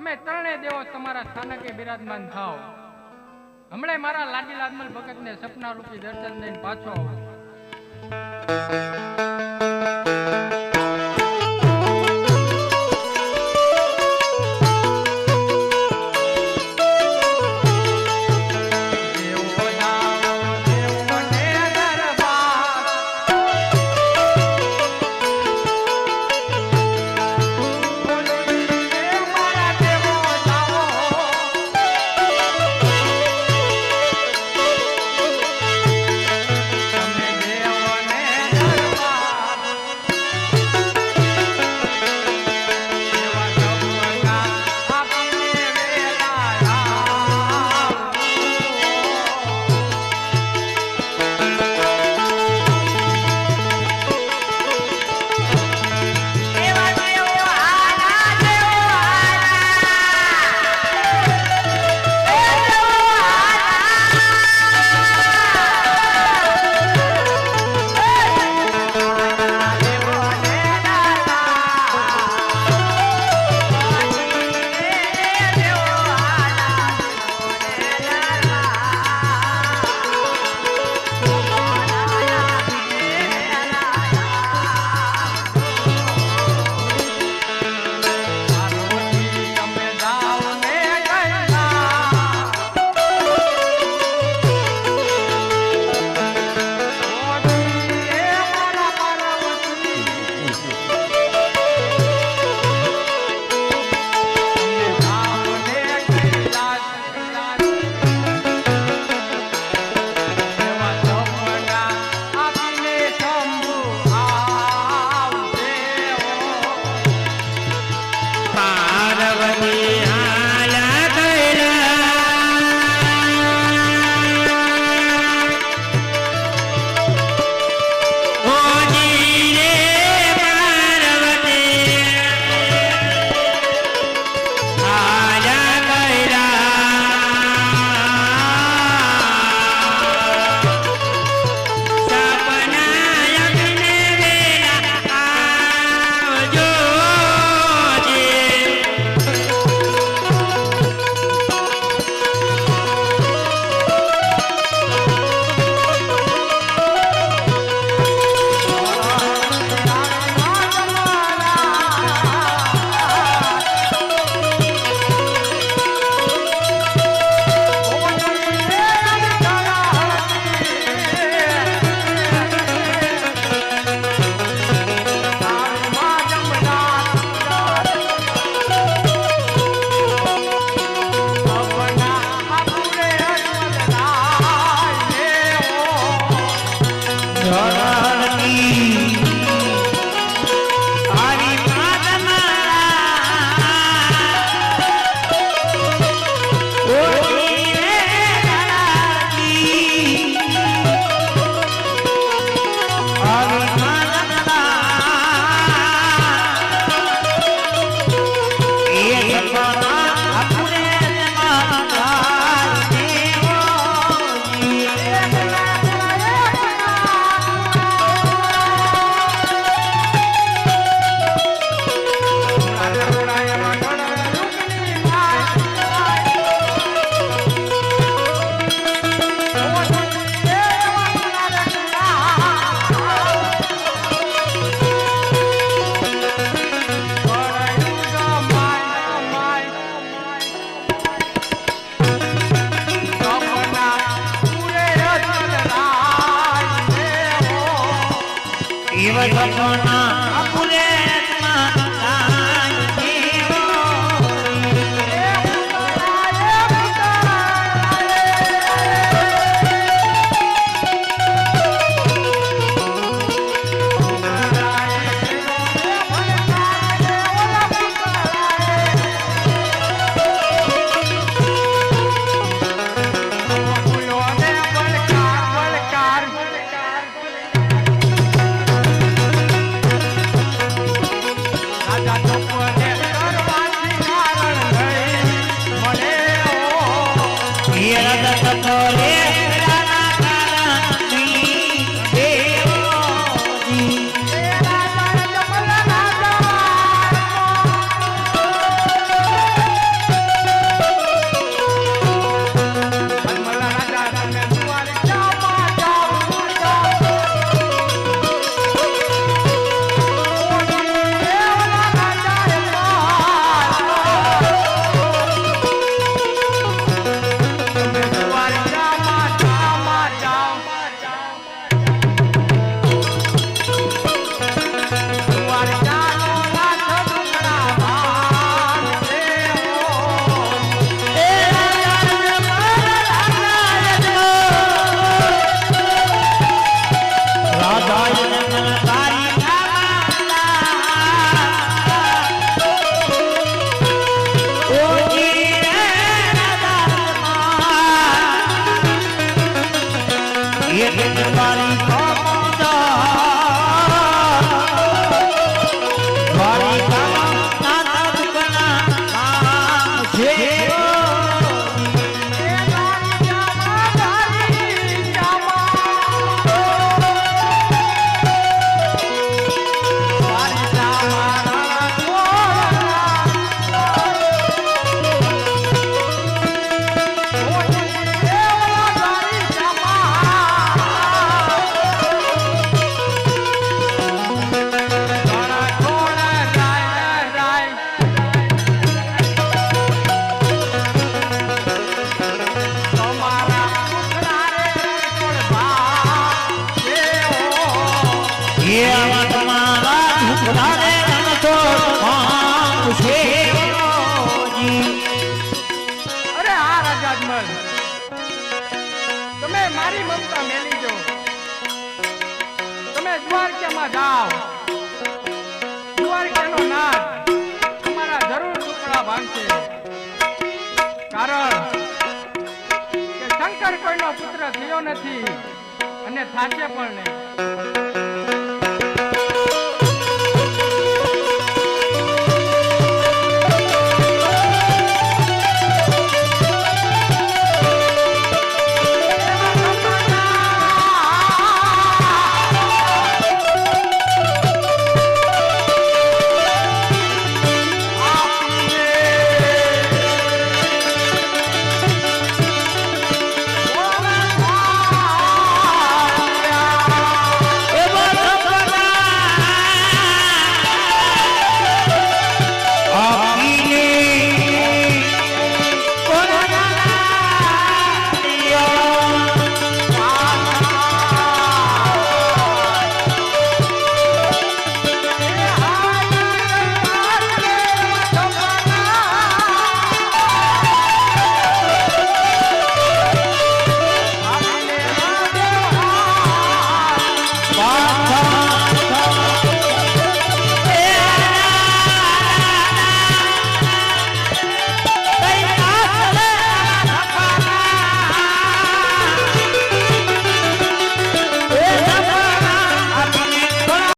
તમે ત્રણે દેવો તમારા સ્થાનકે બિરાજમાન થાઓ. હમણાં મારા લાડી લાદમલ ભગતને સપના રૂપી દર્શન દઈને પાછો આવું. મારી મમતા મેલી જો તમે દ્વારકામાં જાઓ. દ્વારકાનો નાથ તમારા જરૂર દુકડા ભાંગશે. કારણ કે શંકર કોઈનો પુત્ર થયો નથી અને થાશે પણ નહીં.